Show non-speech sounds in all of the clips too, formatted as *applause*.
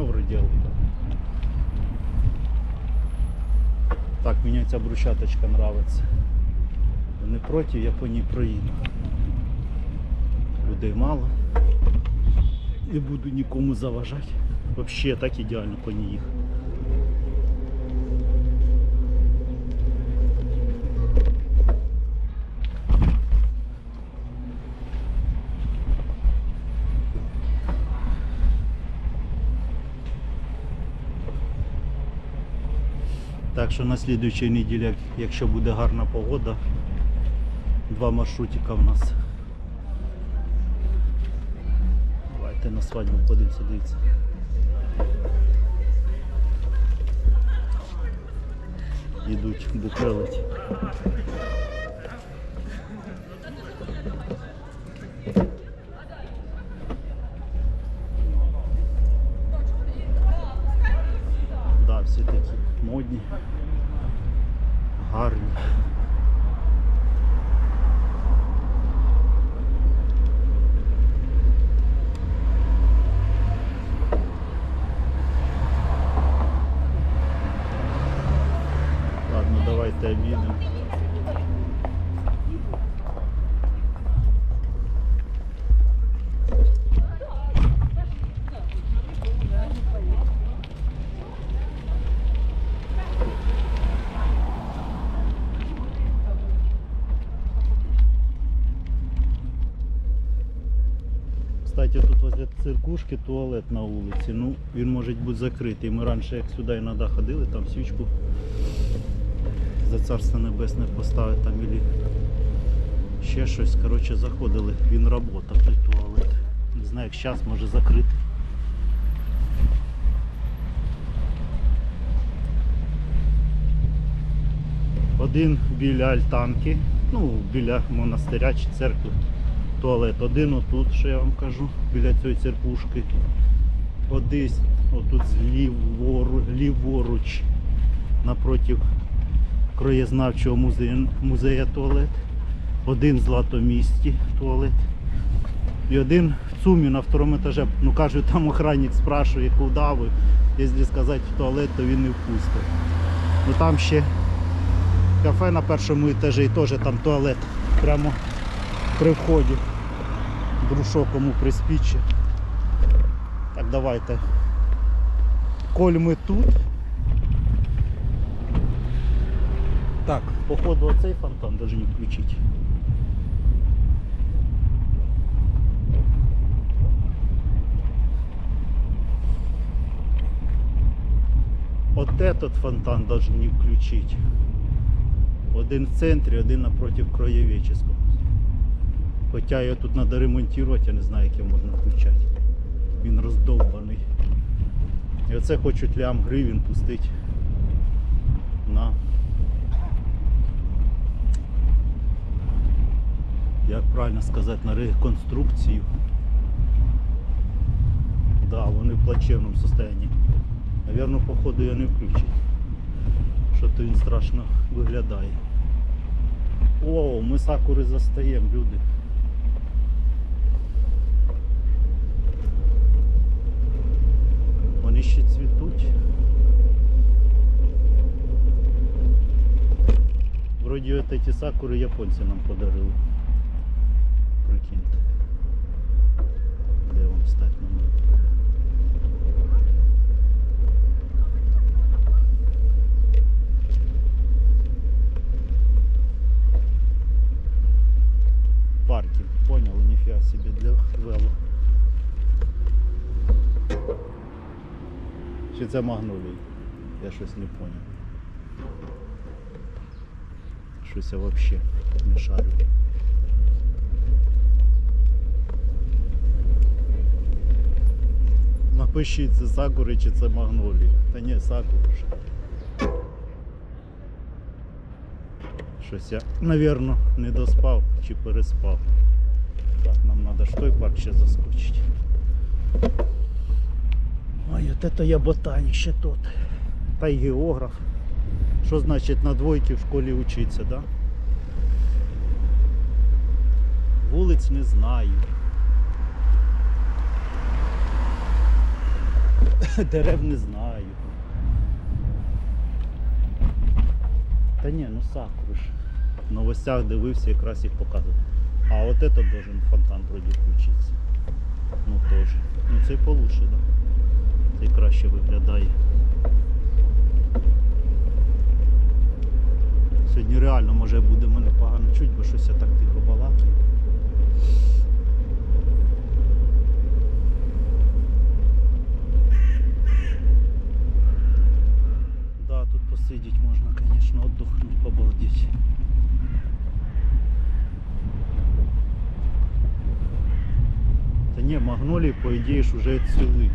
маневры делают. Так, мені ця брусчаточка нравиться. Не проти, я по ній проїду. Людей мало. Не буду нікому заважати. Взагалі так ідеально по ній їхати. Так що на слідуючій неділі, якщо буде гарна погода, два маршрутика в нас. Давайте на свадьбу подивимося, дивіться. Йдуть бухелить. Да, всі такі модні, гарні. Ладно, давайте обійдемо. Кстати, тут возле циркушки туалет на вулиці. Ну, він може бути закритий. Ми раніше як сюди іноді ходили, там свічку за царство небесне поставити там ілі ще щось. Коротше, заходили. Він работав той туалет. Не знаю, як зараз може закрити. Один біля альтанки, ну, біля монастиря чи церкви туалет. Один отут, що я вам кажу, біля цієї церквушки. Один отут ліворуч, ліворуч напроти краєзнавчого музею, музею туалет. Один в Златомісті туалет. І один в ЦУМі на второму етажі. Ну кажуть, там охранник спрашує, куди ви. Якщо сказати в туалет, то він не впустить. Ну там ще кафе на першому етажі і теж там туалет. Прямо при вході друшок кому приспіче. Так, давайте. Коль ми тут. Так, походу оцей фонтан даже не включить. Вот этот фонтан даже не включить. Один в центрі, один напротив Краєвеческого. Хоча його тут треба ремонтувати, я не знаю, як його можна включати. Він роздовбаний. І оце хочуть лям гривень пустити на як правильно сказати, на реконструкцію. Да, вони в плачевному стані. Навірно, походу його не включать. Що то він страшно виглядає. О, ми сакури застаємо, люди. Ще цвітуть. Вроді эти сакури японці нам подарили. Чи це магнолій? Я щось не поняв. Щось я взагалі не шарю. Напишіть, це сакури чи це магнолії. Та ні, сакури ж. Щось я, навірно, не доспав чи переспав. Так, нам треба ж той парк ще заскочити. Ой, от это я ботанік ще тут. Та й географ. Що значить на двойки в школі учиться, да? Вулиць не знаю. *laughs* Дерев не знаю. Та ні, ну сакури ж. В новостях дивився, якраз їх показував. А от этот должен фонтан вроді включитися. Ну теж. Ну цей получше, да? Цей краще виглядає. Сьогодні реально може буде мене погано чуть, бо щось я так тихо балакаю. Да, тут посидеть можно, конечно, отдохнуть, побалдеть. Та ні, магнолії, по ідеї, ж вже цвіли.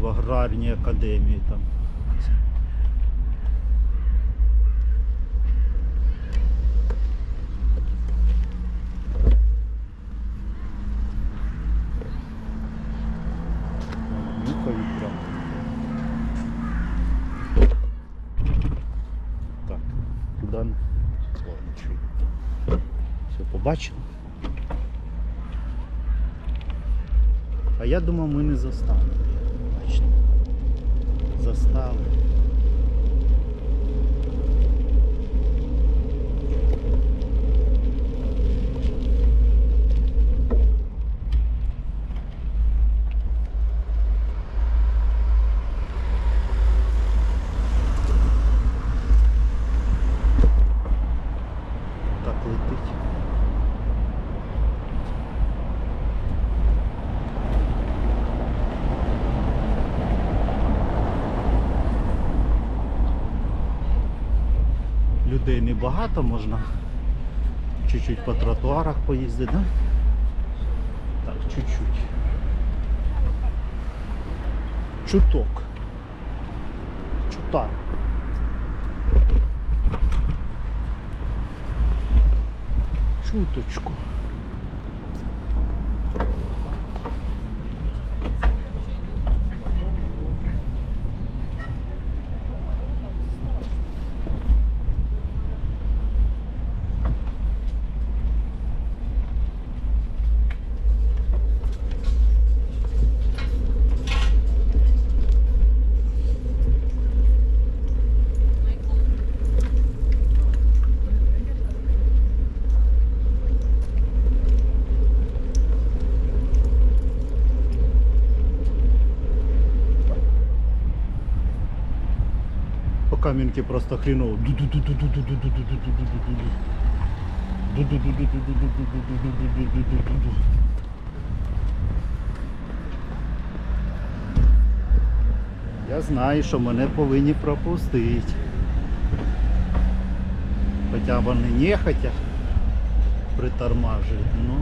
В аграрній академії там. Так, туди. Все, побачили? А я думав, ми не застанемо. Застали. Так летить. Людей небагато, можна чуть-чуть по тротуарах поїздити, да? Так, чуть-чуть. Чуток. Чутар. Чуточку. Каменке просто хреново. Я знаю, що мене повинні пропустити. Хоча вони не хотять притормажують, ну.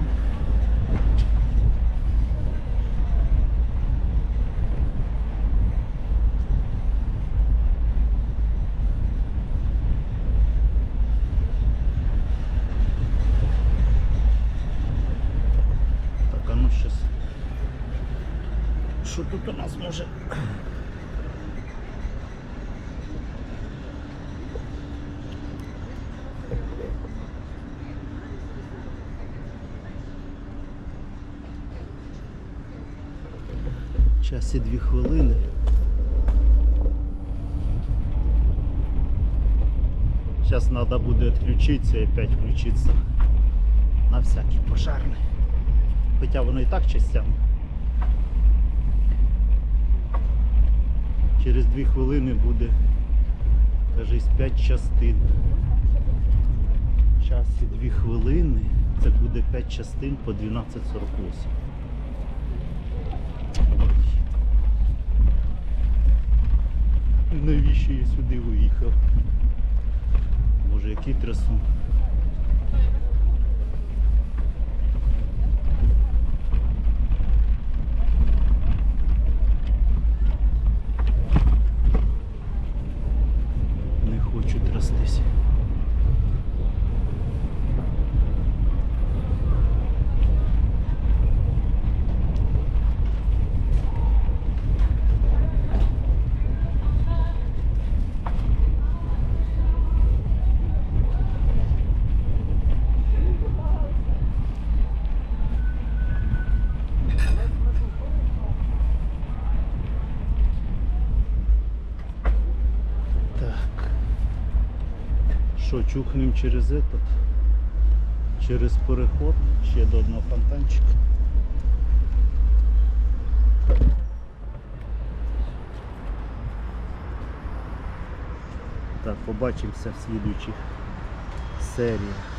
Так, а ну сейчас. Що тут у нас може? Час і дві хвилини. Сейчас надо буде відключитися і опять включитися на всякий пожарний. Хоча воно і так частями. Через дві хвилини буде кажись 5 частин. Час і дві хвилини. Це буде 5 частин по 12.48. Навіщо я сюди виїхав? Боже, який трясун. Не хочу трястись. Що, чухнем через этот, через переход, ще до одного фонтанчика. Так, побачимося в слідуючих серіях.